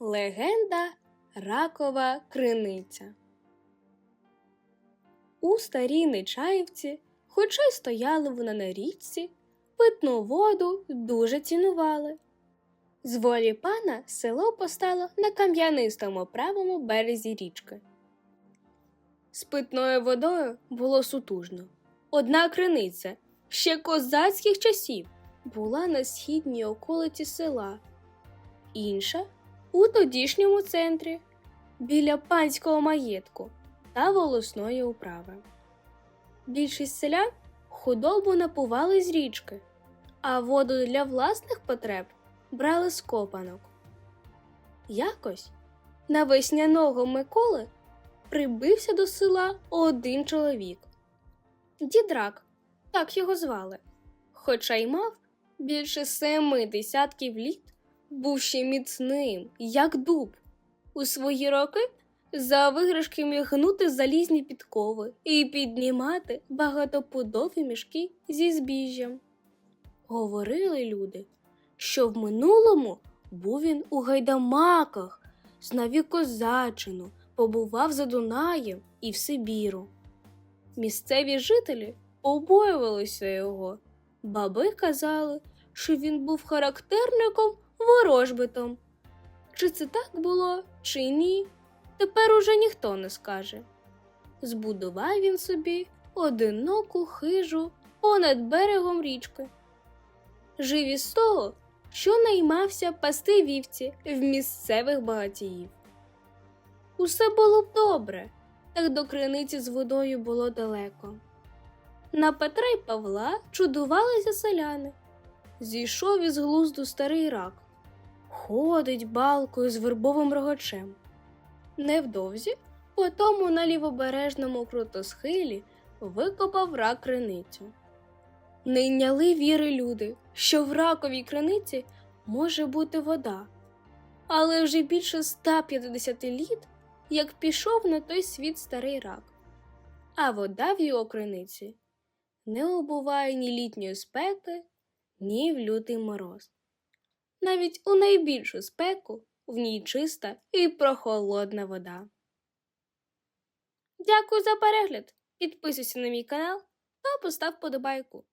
Легенда Ракова криниця. У старій Нечаївці, хоча й стояли вона на річці, питну воду дуже цінували. З волі пана село постало на кам'янистому правому березі річки. З питною водою було сутужно. Одна криниця ще козацьких часів була на східній околиці села, інша у тодішньому центрі біля панського маєтку та волосної управи. Більшість селян худобу напували з річки, а воду для власних потреб брали з копанок. Якось на весняного Миколи прибився до села один чоловік. Дідрак, так його звали, хоча й мав більше семи десятків літ, був ще міцним, як дуб. У свої роки за виграшки міг гнути залізні підкови і піднімати багатопудові мішки зі збіжжям. Говорили люди, що в минулому був він у гайдамаках, знав і козачину, побував за Дунаєм і в Сибіру. Місцеві жителі побоювалися його. Баби казали, що він був характерником ворожбитом. Чи це так було, чи ні, тепер уже ніхто не скаже. Збудував він собі одиноку хижу понад берегом річки. Жив із того, що наймався пасти вівці в місцевих багатіїв. Усе було б добре, так до криниці з водою було далеко. На Петра й Павла чудувалися селяни. Зійшов із глузду старий рак, ходить балкою з вербовим рогачем. Невдовзі по тому на лівобережному крутосхилі викопав рак криницю. Не йняли віри люди, що в раковій криниці може бути вода, але вже більше 150 літ, як пішов на той світ старий рак, а вода в його криниці не обуває ні літньої спеки, ні в лютий мороз. Навіть у найбільшу спеку в ній чиста і прохолодна вода. Дякую за перегляд! Підписуйся на мій канал та постав подобайку.